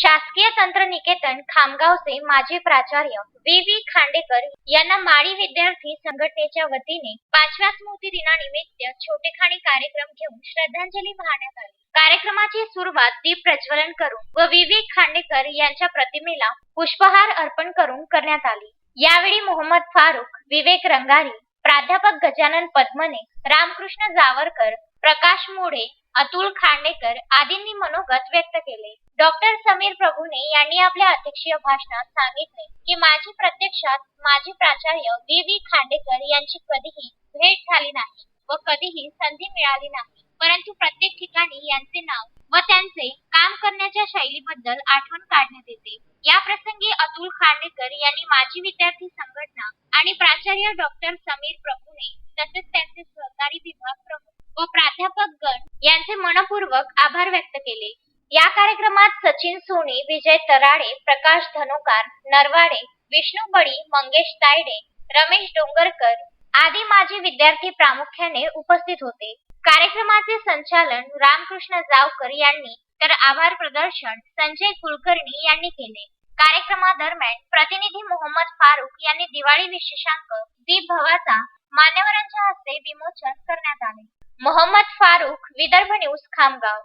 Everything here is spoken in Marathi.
शासकीय तंत्र निकेतन खामगावचे माजी प्राचार्य व्ही व्ही खांडेकर यांना माळी विद्यार्थी संघटनेच्या वतीने पाचव्या स्मृती दिनानिमित्त छोटेखानी कार्यक्रम घेऊन श्रद्धांजली वाहण्यात आली. कार्यक्रमाची सुरुवात दीप प्रज्वलन करून व व्ही व्ही खांडेकर यांच्या प्रतिमेला पुष्पहार अर्पण करून करण्यात आली. यावेळी मोहम्मद फारुख विवेक रंगारी प्राध्यापक गजानन पद्मने रामकृष्ण जावरकर प्रकाश मोडे अतुल खांडेकर आदींनी मनोगत व्यक्त केले. डॉक्टर समीर प्रभूने यांनी आपल्या अध्यक्षीय भाषणात सांगितले की माझी प्रत्यक्षात माजी प्राचार्य व्ही. व्ही. खांडेकर यांची कधीही भेट झाली नाही व कधीही संधी मिळाली नाही. परंतु प्रत्येक ठिकाणी यांचे नाव व त्यांचे काम करण्याच्या शैलीबद्दल आठवण काढण्यात येते. या प्रसंगी अतुल खांडेकर यांनी माजी विद्यार्थी संघटना आणि प्राचार्य डॉक्टर समीर प्रभूने तसेच त्यांचे सहकारी विभाग प्रमुख व प्राध्यापक गण यांचे मनपूर्वक आभार व्यक्त केले. या कार्यक्रमात सचिन सोनी विजय तराडे प्रकाश धनोकार नरवाडे विष्णू बळी मंगेश तायडे रमेश डोंगरकर आदी माजी विद्यार्थी प्रामुख्याने उपस्थित होते. कार्यक्रमाचे संचालन रामकृष्ण जावकर यांनी तर आभार प्रदर्शन संजय कुलकर्णी यांनी केले. कार्यक्रमादरम्यान प्रतिनिधी मोहम्मद फारुख यांनी दिवाळी विशेषांक दीप भवाचा मान्यवरांच्या हस्ते विमोचन करण्यात आले. मोहम्मद फारुख विदर्भ न्यूज खामगाव